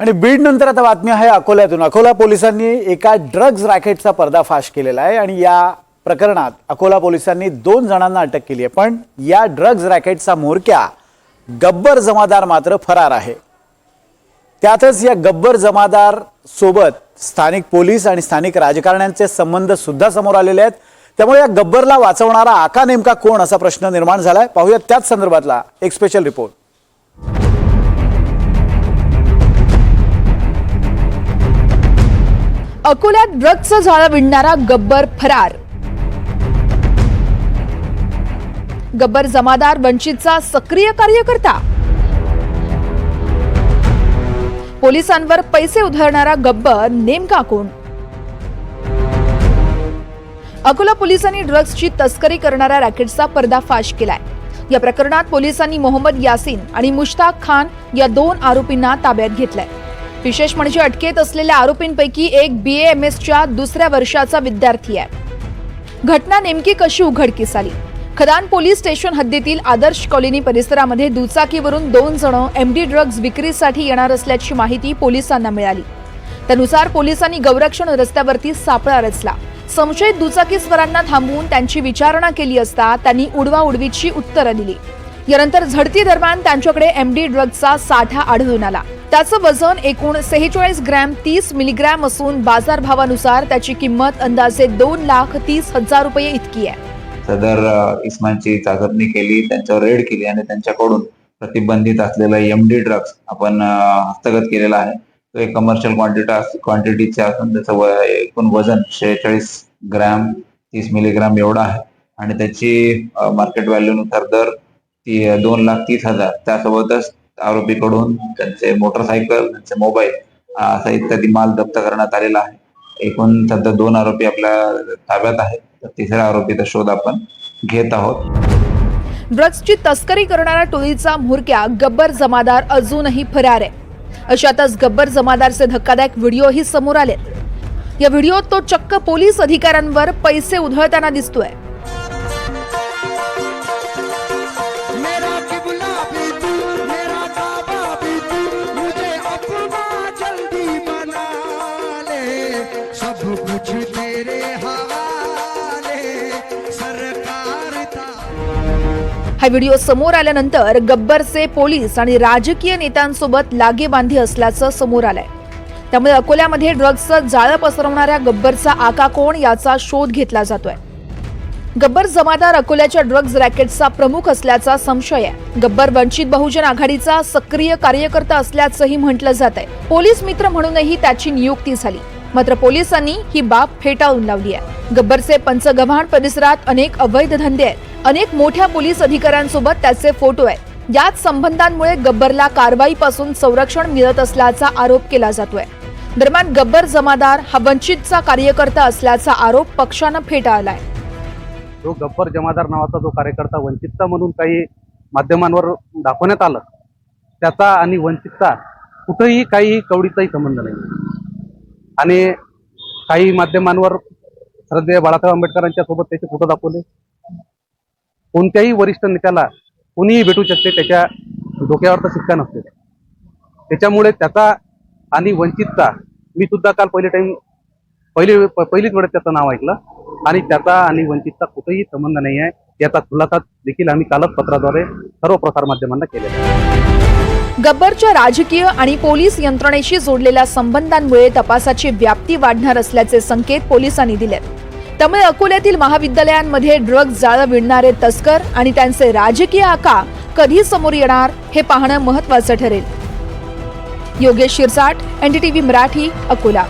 आणि बीड नंतर आता बातमी आहे अकोल्यातून. अकोला पोलिसांनी एका ड्रग्ज रॅकेटचा पर्दाफाश केलेला आहे आणि या प्रकरणात अकोला पोलिसांनी दोन जणांना अटक केली आहे. पण या ड्रग्ज रॅकेटचा म्होरक्या गब्बर जमादार मात्र फरार आहे. त्यातच या गब्बर जमादार सोबत स्थानिक पोलीस आणि स्थानिक राजकारण्यांचे संबंध सुद्धा समोर आलेले आहेत. त्यामुळे या गब्बरला वाचवणारा आका नेमका कोण असा प्रश्न निर्माण झालाय? पाहूया त्याच संदर्भातला एक स्पेशल रिपोर्ट अकोल्यात ड्रग्जचं जाळं विणणारा गब्बर फरार. गब्बर जमादार वंचितचा सक्रिय कार्यकर्ता. पोलिसांवर पैसे उधळणारा गब्बर नेमका कोण? अकोला पोलिसांनी ड्रग्जची तस्करी करणाऱ्या रॅकेटचा पर्दाफाश केलाय. या प्रकरणात पोलिसांनी मोहम्मद यासिन आणि मुश्ताक खान या दोन आरोपींना ताब्यात घेतलाय. विशेष म्हणजे अटकेत असलेल्या आरोपींपैकी एक बी एम एसच्या दुसऱ्या वर्षाचा विद्यार्थी आहे. घटना नेमकी कशी उघडकीस आली? खदान पोलीस स्टेशन हद्दीतील आदर्श कॉलनी परिसरामध्ये दुचाकीवरून दोन जण एमडी ड्रग्ज विक्रीसाठी येणार असल्याची माहिती पोलिसांना मिळाली. त्यानुसार पोलिसांनी गौरक्षण रस्त्यावरती सापळा रचला. संशयित दुचाकीस्वरांना थांबवून त्यांची विचारणा केली असता त्यांनी उडवाउडवीची उत्तरं दिली. यानंतर झडती दरम्यान त्यांच्याकडे एमडी ड्रग्जचा साठा आढळून आला. त्याचं वजन एकूण सेहेचाळीस ग्रॅम तीस मिलीग्रॅम असून बाजारभावानुसार त्याची किंमत अंदाजे दोन लाख तीस हजार रुपये इतकी आहे. सदर अ, इस्मांची चाचपणी केली त्यांच्यावर रेड केली आणि त्यांच्याकडून प्रतिबंधित असलेला एम डी ड्रग्स आपण हस्तगत केलेला आहे. तो एक कमर्शियल क्वांटिटी क्वांटिटीचे असून त्याचं एकूण वजन शेहेचाळीस ग्रॅम तीस मिलीग्राम एवढा आहे. आणि त्याची मार्केट व्हॅल्यूनुसार दर ती दोन लाख तीस हजार. त्यासोबतच आरोपीकडून त्यांचे मोटरसायकल त्यांचे मोबाईल असा इत्यादी माल जप्त करण्यात आलेला आहे. एकूण सध्या दोन आरोपी आपल्या ताब्यात आहेत. तर तिसऱ्या आरोपीचा शोध आपण घेत आहोत. ड्रग्सची तस्करी करणाऱ्या टोळीचा म्होरक्या गब्बर जमादार अजूनही फरार आहे. अशातच गब्बर जमादारचे धक्कादायक व्हिडिओही समोर आलेत. या व्हिडिओत तो चक्क पोलीस अधिकाऱ्यांवर पैसे उधळताना दिसतोय. हा व्हिडिओ समोर आल्यानंतर गब्बरचे पोलीस आणि राजकीय नेत्यांसोबत लागेबांधी असल्याचं समोर आलंय. त्यामुळे अकोल्यामध्ये ड्रग्जचं जाळं पसरवणाऱ्या गब्बरचा आका कोण याचा शोध घेतला जातोय. गब्बर जमादार अकोल्याच्या ड्रग्ज रॅकेटचा प्रमुख असल्याचा संशय आहे. गब्बर वंचित बहुजन आघाडीचा सक्रिय कार्यकर्ता असल्याचंही म्हटलं जात आहे पोलीस मित्र म्हणूनही त्याची नियुक्ती झाली. मात्र पोलिसांनी ही बाब फेटाळून लावली आहे. गब्बरचे पंचगव्हाण परिसरात अनेक अवैध धंदे आहेत. अनेक मोठ्या पोलीस अधिकाऱ्यांसोबत त्याचे फोटो आहेत. याच संबंधांमुळे गब्बरला कारवाईपासून संरक्षण मिळत असल्याचा आरोप केला जातोय. दरम्यान गब्बर जमादार हा वंचितचा कार्यकर्ता असल्याचा आरोप पक्षानं फेटाळलाय. जो गब्बर जमादार नावाचा जो कार्यकर्ता वंचितचा म्हणून काही माध्यमांवर दाखवण्यात आलं त्याचा आणि वंचितचा कुठंही काही कवडीचाही संबंध नाही. आणि काही माध्यमांवर श्रद्धेय बाळासाहेब आंबेडकरांच्या सोबत त्याचे फोटो दाखवले. कोणत्याही वरिष्ठ नेत्याला कोणीही भेटू शकते त्याच्या डोक्यावर तर शिक्का नसते. त्याच्यामुळे त्याचा आणि वंचितचा मी सुद्धा काल पहिले टाइम पहिली पहिलीच वेळेस त्याचं नाव ऐकलं. आणि त्याचा आणि वंचितचा कुठेही संबंध नाही आहे. याचा खुलासा देखील आम्ही कालच पत्राद्वारे सर्व प्रसार माध्यमांना केलेला गब्बरच्या राजकीय आणि पोलीस यंत्रणेशी जोडलेल्या संबंधांमुळे तपासाची व्याप्ती वाढणार असल्याचे संकेत पोलिसांनी दिलेत. त्यामुळे अकोल्यातील महाविद्यालयांमध्ये ड्रग्ज जाळं विणणारे तस्कर आणि त्यांचे राजकीय आका कधी समोर येणार हे पाहणं महत्वाचं ठरेल. योगेश शिरसाट एनडीटीव्ही मराठी अकोला.